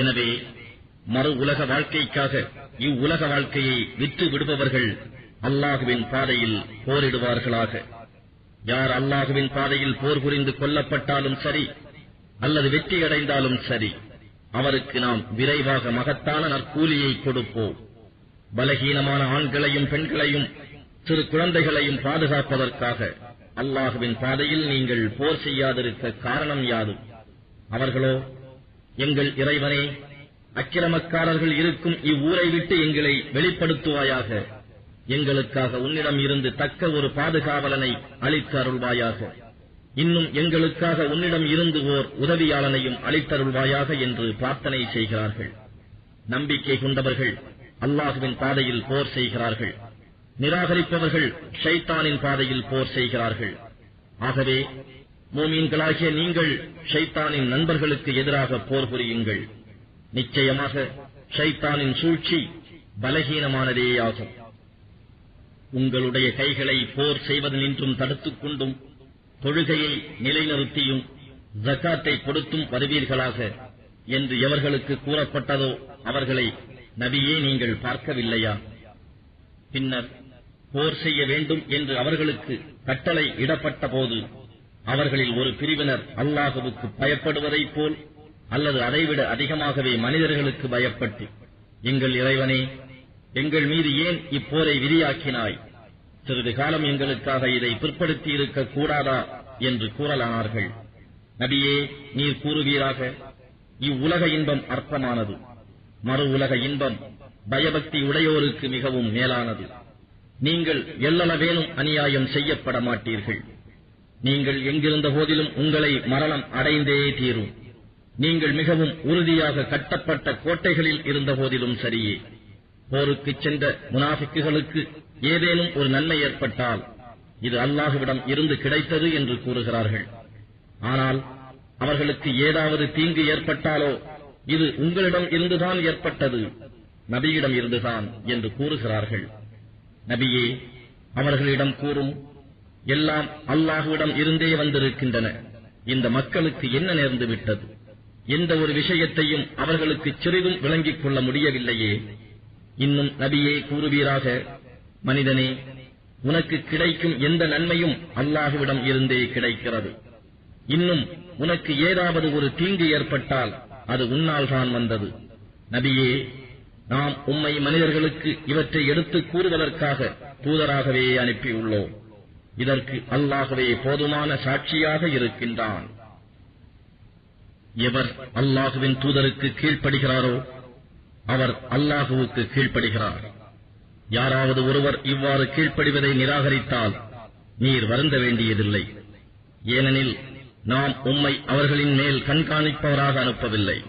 எனவே மறு உலக வாழ்க்கைக்காக இவ்வுலக வாழ்க்கையை விற்று விடுபவர்கள் அல்லாஹுவின் பாதையில் போரிடுவார்களாக. யார் அல்லாஹுவின் பாதையில் போர் புரிந்து கொல்லப்பட்டாலும் சரி அல்லது வெற்றியடைந்தாலும் சரி அவருக்கு நாம் விரைவாக மகத்தான நற்கூலியை கொடுப்போம். பலகீனமான ஆண்களையும் பெண்களையும் சிறு குழந்தைகளையும் பாதுகாப்பதற்காக அல்லாஹுவின் பாதையில் நீங்கள் போர் செய்யாதிருக்க காரணம் யாது அவர்களோ? எங்கள் இறைவனே அக்கிரமக்காரர்கள் இருக்கும் இவ்வூரை விட்டு எங்களை வெளிப்படுத்துவாயாக. எங்களுக்காக உன்னிடம் இருந்து தக்க ஒரு பாதுகாவலனை அளித்தருள்வாயாக. இன்னும் எங்களுக்காக உன்னிடம் இருந்து ஓர் உதவியாளனையும் அளித்தருள்வாயாக என்று பிரார்த்தனை செய்கிறார்கள். நம்பிக்கை கொண்டவர்கள் அல்லாஹுவின் பாதையில் போர் செய்கிறார்கள். நிராகரிப்பவர்கள் ஷைத்தானின் பாதையில் போர் செய்கிறார்கள். ஆகவே மூமீன்களாகிய நீங்கள் ஷைத்தானின் நண்பர்களுக்கு எதிராக போர் புரியுங்கள். நிச்சயமாக ஷைத்தானின் சூழ்ச்சி பலகீனமானதேயாகும். உங்களுடைய கைகளை போர் செய்வதனின்றும் தடுத்துக் கொண்டும் தொழுகையை நிலைநிறுத்தியும் ஜக்காத்தை கொடுத்தும் வருவீர்களாக என்று எவர்களுக்கு கூறப்பட்டதோ அவர்களை நபியே நீங்கள் பார்க்கவில்லையா? பின்னர் போர் செய்ய வேண்டும் என்று அவர்களுக்கு கட்டளை இடப்பட்ட போது அவர்களில் ஒரு பிரிவினர் அல்லாஹுவுக்கு பயப்படுவதைப் போல் அல்லது அதைவிட அதிகமாகவே மனிதர்களுக்கு பயப்பட்டு எங்கள் இறைவனே எங்கள் மீது ஏன் இப்போரை விதியாக்கினாய்? சிறிது காலம் எங்களுக்காக இதை பிற்படுத்தி இருக்க கூடாதா? என்று கூறலானார்கள். நபியே நீர் கூறுவீராக இவ்வுலக இன்பம் அற்பமானது. மறு உலக இன்பம் பயபக்தி உடையோருக்கு மிகவும் மேலானது. நீங்கள் எல்லளவேனும் அநியாயம் செய்யப்பட மாட்டீர்கள் நீங்கள் எங்கிருந்த போதிலும் உங்களை மரணம் அடைந்தே தீரும். நீங்கள் மிகவும் உறுதியாக கட்டப்பட்ட கோட்டைகளில் இருந்த போதிலும் சரியே. போருக்குச் சென்ற முனாஃபிக்குகளுக்கு ஏதேனும் ஒரு நன்மை ஏற்பட்டால் இது அல்லாஹுவிடம் இருந்து கிடைத்தது என்று கூறுகிறார்கள். ஆனால் அவர்களுக்கு ஏதாவது தீங்கு ஏற்பட்டாலோ இது உங்களிடம் இருந்துதான் ஏற்பட்டது நபியிடம் இருந்துதான் என்று கூறுகிறார்கள். நபியே அவர்களிடம் கூறும் எல்லாம் அல்லாஹுவிடம் இருந்தே வந்திருக்கின்றன. இந்த மக்களுக்கு என்ன நேர்ந்து விட்டது? எந்த ஒரு விஷயத்தையும் அவர்களுக்கு சிறிதும் விளங்கிக் கொள்ள முடியவில்லையே. இன்னும் நபியே கூறுவீராக மனிதனே உனக்கு கிடைக்கும் எந்த நன்மையும் அல்லாஹுவிடம் இருந்தே கிடைக்கிறது. இன்னும் உனக்கு ஏதாவது ஒரு தீங்கு ஏற்பட்டால் அது உன்னால் தான் வந்தது. நபியே நாம் உம்மை மனிதர்களுக்கு இவற்றை எடுத்துக் கூறுவதற்காக தூதராகவே அனுப்பியுள்ளோம். இதற்கு அல்லாகவே போதுமான சாட்சியாக இருக்கின்றான். எவர் அல்லாஹுவின் தூதருக்கு கீழ்ப்படுகிறாரோ அவர் அல்லாஹுவுக்கு கீழ்ப்படுகிறார். யாராவது ஒருவர் இவ்வாறு கீழ்ப்படிவதை நிராகரித்தால் நீர் வருந்த வேண்டியதில்லை. ஏனெனில் நாம் உம்மை அவர்களின் மேல் கண்காணிப்பவராக அனுப்பவில்லை.